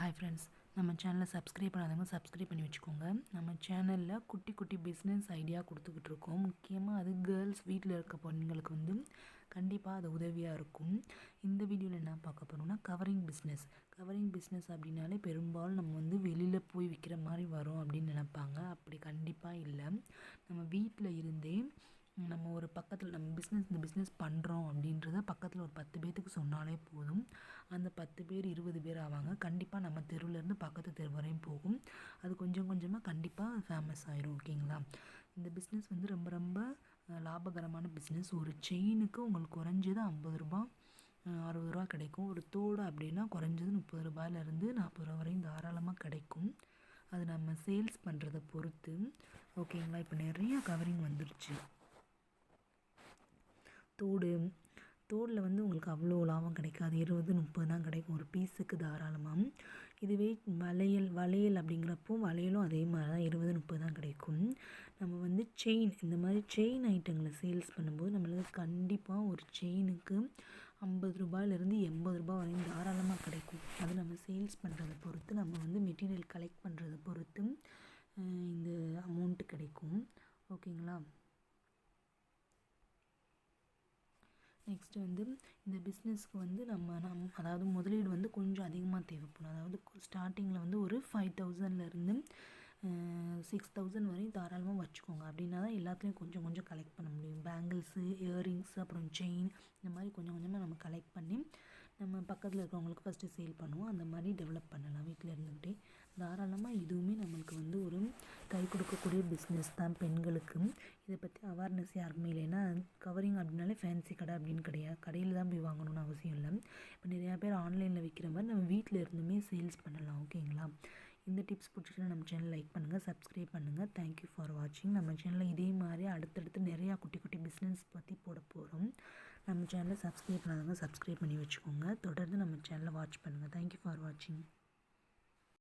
Hi friends நம்ம சேனலை subscribe பண்ணாதவங்க சப்ஸ்கிரைப் பண்ணி வச்சுக்கோங்க. நம்ம சேனலில் குட்டி குட்டி பிஸ்னஸ் ஐடியா கொடுத்துக்கிட்டு இருக்கோம். முக்கியமாக அது கேர்ள்ஸ் வீட்டில் இருக்க பொண்ணுங்களுக்கு வந்து கண்டிப்பாக அது உதவியாக இருக்கும். இந்த வீடியோவில் என்ன பார்க்க போகிறோம்னா கவரிங் பிஸ்னஸ் கவரிங் பிஸ்னஸ் அப்படின்னாலே பெரும்பாலும் நம்ம வந்து வெளியில் போய் விற்கிற மாதிரி வரும் அப்படின்னு நினைப்பாங்க. அப்படி கண்டிப்பாக இல்லை. நம்ம வீட்டில் இருந்தே நம்ம ஒரு பக்கத்தில் நம்ம பிஸ்னஸ் இந்த பிஸ்னஸ் பண்ணுறோம் அப்படின்றத பக்கத்தில் ஒரு பத்து பேர்த்துக்கு சொன்னாலே போதும். அந்த பத்து பேர் இருபது பேர் ஆவாங்க. கண்டிப்பாக நம்ம தெருவிலேருந்து பக்கத்து தெரு வரையும் போகும். அது கொஞ்சம் கொஞ்சமாக கண்டிப்பாக ஃபேமஸ் ஆயிரும் ஓகேங்களா இந்த பிஸ்னஸ் வந்து ரொம்ப ரொம்ப லாபகரமான பிஸ்னஸ் ஒரு செயினுக்கு உங்களுக்கு குறைஞ்சது ஐம்பது ரூபா அறுபது ரூபா கிடைக்கும். ஒரு தோடு அப்படின்னா குறைஞ்சது முப்பது ரூபாயிலேருந்து நாற்பது ரூபா வரையும் தாராளமாக கிடைக்கும். அது நம்ம சேல்ஸ் பண்ணுறதை பொறுத்து ஓகேங்களா இப்போ நிறையா கவரிங் வந்துருச்சு. தோடு. தோடில் வந்து உங்களுக்கு அவ்வளோ லாபம் கிடைக்காது. இருபது முப்பது தான் கிடைக்கும். ஒரு பீஸுக்கு தாராளமாக இதுவே வளையல் வளையல் அப்படிங்கிறப்போ வளையலும் அதே மாதிரி தான் இருபது முப்பது தான் கிடைக்கும். நம்ம வந்து செயின் இந்த மாதிரி செயின் ஐட்டங்களை சேல்ஸ் பண்ணும்போது நம்மளுக்கு கண்டிப்பாக ஒரு செயினுக்கு ஐம்பது ரூபாயிலேருந்து எண்பது ரூபாய் வரையும் தாராளமாக கிடைக்கும். அது நம்ம சேல்ஸ் பண்ணுறதை பொறுத்து நம்ம வந்து மெட்டீரியல் கலெக்ட் பண்ணுறதை பொறுத்து இந்த அமௌண்ட்டு கிடைக்கும். ஓகேங்களா நெக்ஸ்ட்டு வந்து இந்த பிஸ்னஸ்க்கு வந்து நம்ம நம் அதாவது முதலீடு வந்து கொஞ்சம் அதிகமாக தேவைப்படும். அதாவது ஸ்டார்டிங்கில் வந்து ஒரு ஃபைவ் தௌசண்ட்லேருந்து சிக்ஸ் தௌசண்ட் வரையும் தாராளமாக வச்சுக்கோங்க. அப்படின்னா தான் எல்லாத்துலேயும் கொஞ்சம் கொஞ்சம் கலெக்ட் பண்ண முடியும். பேங்கிள்ஸு இயரிங்ஸ் அப்புறம் செயின் இந்த மாதிரி கொஞ்சம் கொஞ்சமாக நம்ம கலெக்ட் பண்ணி நம்ம பக்கத்தில் இருக்கிறவங்களுக்கு ஃபஸ்ட்டு சேல் பண்ணுவோம். அந்த மாதிரி டெவலப் பண்ணலாம் வீட்டில் இருந்துக்கிட்டே தாராளமாக இதுவுமே நம்மளுக்கு வந்து ஒரு கை கொடுக்கக்கூடிய பிஸ்னஸ் தான் பெண்களுக்கு. இதை பற்றி அவேர்னஸ் யாருக்குமே இல்லைன்னா கவரிங் அப்படின்னாலே ஃபேன்சி கடை அப்படின்னு கிடையாது. கடையில் தான் போய் வாங்கணும்னு அவசியம் இல்லை. இப்போ நிறையா பேர் ஆன்லைனில் விற்கிற மாதிரி நம்ம வீட்டில் இருந்துமே சேல்ஸ் பண்ணலாம் ஓகேங்களா இந்த டிப்ஸ் பிடிச்சிட்டு நம்ம சேனல் லைக் பண்ணுங்கள் சப்ஸ்கிரைப் பண்ணுங்கள் தேங்க்யூ ஃபார் வாட்சிங் நம்ம சேனலில் இதே மாதிரி அடுத்தடுத்து நிறையா குட்டி குட்டி பிஸ்னஸ் பற்றி போட போகிறோம் நம்ம சேனலை சப்ஸ்கிரைப் பண்ணாதவங்க சப்ஸ்கிரைப் பண்ணி வச்சுக்கோங்க. தொடர்ந்து நம்ம சேனலை வாட்ச் பண்ணுங்கள் தேங்க்யூ ஃபார் வாட்சிங்